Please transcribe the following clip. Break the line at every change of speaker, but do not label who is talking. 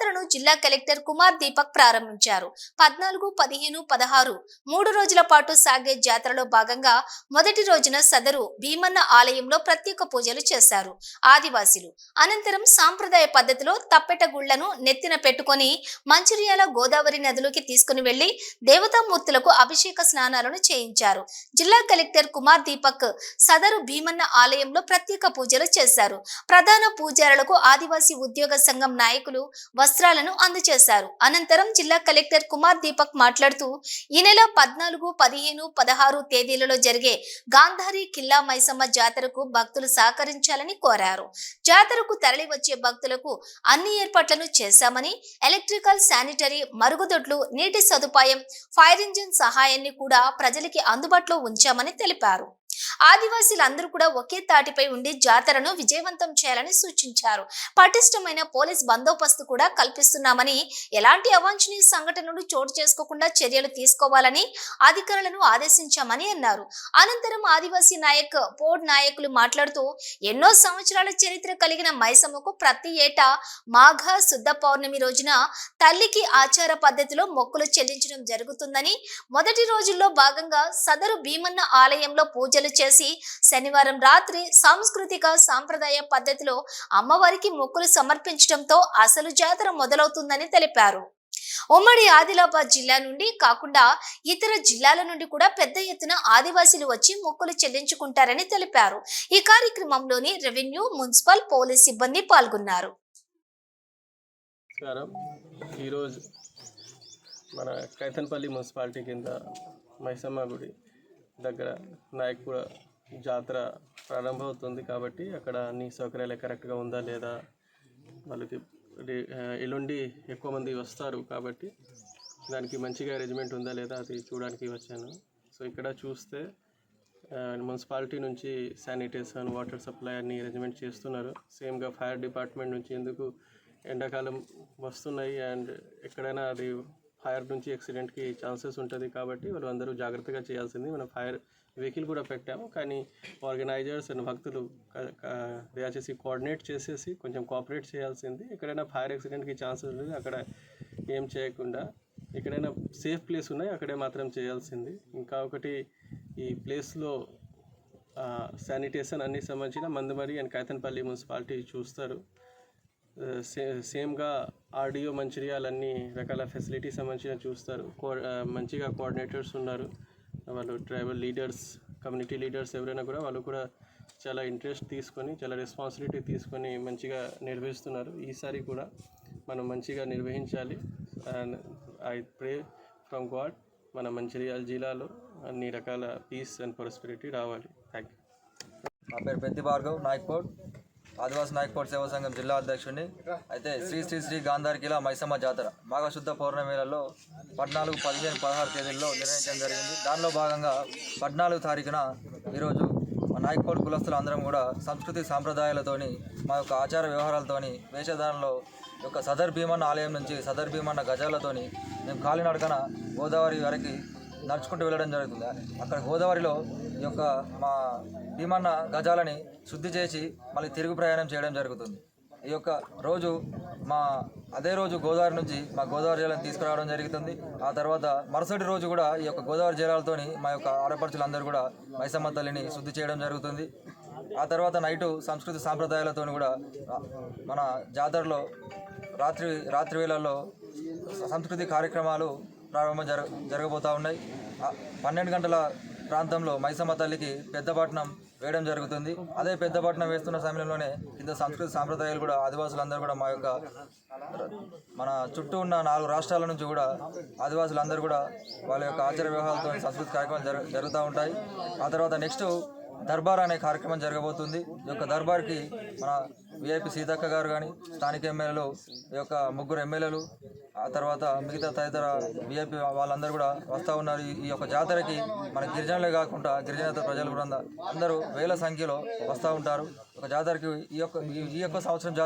జాతరను జిల్లా కలెక్టర్ కుమార్ దీపక్ ప్రారంభించారు. పద్నాలుగు పదిహేను పదహారు మూడు రోజుల పాటు సాగే జాతరలో భాగంగా మొదటి రోజున సదరు భీమన్న ఆలయంలో ప్రత్యేక పూజలు చేశారు. ఆదివాసీలు అనంతరం సాంప్రదాయ పద్ధతిలో తప్పెట గుళ్ళను నెత్తిన పెట్టుకొని మంచిర్యాల గోదావరి నదిలోకి తీసుకుని వెళ్ళి దేవతామూర్తులకు అభిషేక స్నానాలను చేయించారు. జిల్లా కలెక్టర్ కుమార్ దీపక్ సదరు భీమన్న ఆలయంలో ప్రత్యేక పూజలు చేశారు. ప్రధాన పూజారులకు ఆదివాసీ ఉద్యోగ సంఘం నాయకులు వస్త్రాలను అందజేశారు. అనంతరం జిల్లా కలెక్టర్ కుమార్ దీపక్ మాట్లాడుతూ ఈ నెల పద్నాలుగు పదిహేను పదహారు తేదీలలో జరిగే గాంధారి కిల్లా మైసమ్మ జాతరకు భక్తులు సహకరించాలని కోరారు. జాతరకు తరలి వచ్చే భక్తులకు అన్ని ఏర్పాట్లను చేశామని ఎలక్ట్రికల్ శానిటరీ మరుగుదొడ్లు నీటి సదుపాయం ఫైర్ ఇంజిన్ సహాయాన్ని కూడా ప్రజలకి అందుబాటులో ఉంచామని తెలిపారు. ఆదివాసీలందరూ కూడా ఒకే తాటిపై ఉండి జాతరను విజయవంతం చేయాలని సూచించారు. పటిష్టమైన పోలీస్ బందోబస్తు కూడా కల్పిస్తున్నామని ఎలాంటి అవాంఛనీయ సంఘటనలు చోటు చేసుకోకుండా చర్యలు తీసుకోవాలని అధికారులను ఆదేశించామని అన్నారు. అనంతరం ఆదివాసీ నాయక్ పోడ్ నాయకులు మాట్లాడుతూ ఎన్నో సంవత్సరాల చరిత్ర కలిగిన మైసమ్మకు ప్రతి ఏటా మాఘ శుద్ధ పౌర్ణమి రోజున తల్లికి ఆచార పద్ధతిలో మొక్కులు చెల్లించడం జరుగుతుందని మొదటి రోజుల్లో భాగంగా సదరు భీమన్న ఆలయంలో పూజలు చేసి శనివారం రాత్రి సాంస్కృతిక సాంప్రదాయ పద్ధతిలో అమ్మవారికి మొక్కులు సమర్పించడంతో అసలు జాతర మొదలవుతుందని తెలిపారు. ఉమ్మడి ఆదిలాబాద్ జిల్లా నుండి కాకుండా ఇతర జిల్లాల నుండి కూడా పెద్ద ఎత్తున ఆదివాసీలు వచ్చి మొక్కులు చెల్లించుకుంటారని తెలిపారు. ఈ కార్యక్రమంలోని రెవెన్యూ మున్సిపల్ పోలీస్ సిబ్బంది పాల్గొన్నారు.
ఈరోజు మన కైతన్పల్లి మున్సిపాలిటీ కింద మైసమ్మ గుడి దగ్గర నాయకుడ జాతర ప్రారంభమవుతుంది కాబట్టి అక్కడ అన్ని సౌకర్యాలు కరెక్ట్గా ఉందా లేదా వాళ్ళకి ఎల్లుండి ఎక్కువ మంది వస్తారు కాబట్టి దానికి మంచిగా అరేంజ్మెంట్ ఉందా లేదా అది చూడడానికి వచ్చాను. సో ఇక్కడ చూస్తే మున్సిపాలిటీ నుంచి శానిటేషన్ వాటర్ సప్లై అన్ని అరేంజ్మెంట్ చేస్తున్నారు. సేమ్గా ఫైర్ డిపార్ట్మెంట్ నుంచి ఎందుకు ఎండాకాలం వస్తున్నాయి అండ్ ఎక్కడైనా అది ఫైర్ నుంచి యాక్సిడెంట్కి ఛాన్సెస్ ఉంటుంది కాబట్టి వాళ్ళు అందరూ జాగ్రత్తగా చేయాల్సింది మనం ఫైర్ వెహికల్ కూడా పెట్టాము. కానీ ఆర్గనైజర్స్ అండ్ భక్తులు దయచేసి కోఆర్డినేట్ చేసేసి కొంచెం కోఆపరేట్ చేయాల్సింది. ఎక్కడైనా ఫైర్ యాక్సిడెంట్కి ఛాన్సెస్ ఉంటుంది అక్కడ ఏం చేయకుండా ఎక్కడైనా సేఫ్ ప్లేస్ ఉన్నాయి అక్కడే మాత్రం చేయాల్సింది. ఇంకా ఒకటి ఈ ప్లేస్లో శానిటేషన్ అన్ని సంబంధించిన మందమరి అండ్ కైతన్పల్లి మున్సిపాలిటీ చూస్తారు. సే సేమ్గా ఆడియో మంచిర్యాల అన్ని రకాల ఫెసిలిటీస్ సంబంధించిన చూస్తారు. మంచిగా కోఆర్డినేటర్స్ ఉన్నారు. వాళ్ళు ట్రైబల్ లీడర్స్ కమ్యూనిటీ లీడర్స్ ఎవరైనా కూడా వాళ్ళు కూడా చాలా ఇంట్రెస్ట్ తీసుకొని చాలా రెస్పాన్సిబిలిటీ తీసుకొని మంచిగా నిర్వహిస్తున్నారు. ఈసారి కూడా మనం మంచిగా నిర్వహించాలి. And I pray from god మన మంచిర్యాల జిల్లాలో అన్ని రకాల పీస్ అండ్ ప్రాస్పెరిటీ రావాలి. థ్యాంక్ యూ
నా పేరు ప్రతి భార్గవ్ నాయక్పూర్ ఆదివాసి నాయక్పూర్ సేవా సంఘం జిల్లా అధ్యక్షుడిని. అయితే శ్రీ శ్రీ శ్రీ గాంధారికిల మైసమ్మ జాతర. మాఘశుద్ధ పౌర్ణమిలలో పద్నాలుగు పదిహేను పదహారు తేదీల్లో నిర్ణయించడం జరిగింది. దానిలో భాగంగా పద్నాలుగు తారీఖున ఈరోజు మా నాయక్పూర్ కులస్తులు అందరం కూడా సంస్కృతి సాంప్రదాయాలతోని మా యొక్క ఆచార వ్యవహారాలతోని వేషధారణలో యొక్క సదర్ భీమన్న ఆలయం నుంచి సదర్ భీమన్న గజాలతోని మేము కాలినడకన గోదావరి వరకు నడుచుకుంటూ వెళ్ళడం జరుగుతుంది. అక్కడ గోదావరిలో ఈ యొక్క మా భీమన్న గజాలని శుద్ధి చేసి మళ్ళీ తిరుగు ప్రయాణం చేయడం జరుగుతుంది. ఈ యొక్క రోజు మా అదే రోజు గోదావరి నుంచి మా గోదావరి జలాన్ని తీసుకురావడం జరుగుతుంది. ఆ తర్వాత మరుసటి రోజు కూడా ఈ యొక్క గోదావరి జలాలతోని మా యొక్క ఆడపడుచులందరూ కూడా మైసమ్మ తల్లిని శుద్ధి చేయడం జరుగుతుంది. ఆ తర్వాత నైటు సంస్కృతి సాంప్రదాయాలతో కూడా మన జాతరలో రాత్రి రాత్రి వేళల్లో సంస్కృతి కార్యక్రమాలు ప్రారంభం జరగ జరగబోతూ ఉన్నాయి. పన్నెండు గంటల ప్రాంతంలో మైసమ్మ తల్లికి పెద్దపట్నం వేయడం జరుగుతుంది. అదే పెద్దపట్నం వేస్తున్న సమయంలోనే కింద సంస్కృతి సాంప్రదాయాలు కూడా ఆదివాసులందరూ కూడా మా యొక్క మన చుట్టూ ఉన్న నాలుగు రాష్ట్రాల నుంచి కూడా ఆదివాసులందరూ కూడా వాళ్ళ యొక్క ఆచార వ్యవహారాలతో సంస్కృతి కార్యక్రమాలు జరు జరుగుతూ ఉంటాయి. ఆ తర్వాత నెక్స్ట్ దర్బార్ అనే కార్యక్రమం జరగబోతుంది. ఈ యొక్క దర్బార్కి మన విఐపి సీతక్క గారు కానీ స్థానిక ఎమ్మెల్యేలు ఈ యొక్క ముగ్గురు ఎమ్మెల్యేలు ఆ తర్వాత మిగతా తదితర విఐపి వాళ్ళందరూ కూడా వస్తూ ఉన్నారు. ఈ- యొక్క జాతరకి మన గిరిజనులే కాకుండా గిరిజనేతర ప్రజలు కూడా అందరూ వేల సంఖ్యలో వస్తూ ఉంటారు. ఒక జాతరకి ఈ యొక్క ఈ- ఈ యొక్క సంవత్సరం జాతర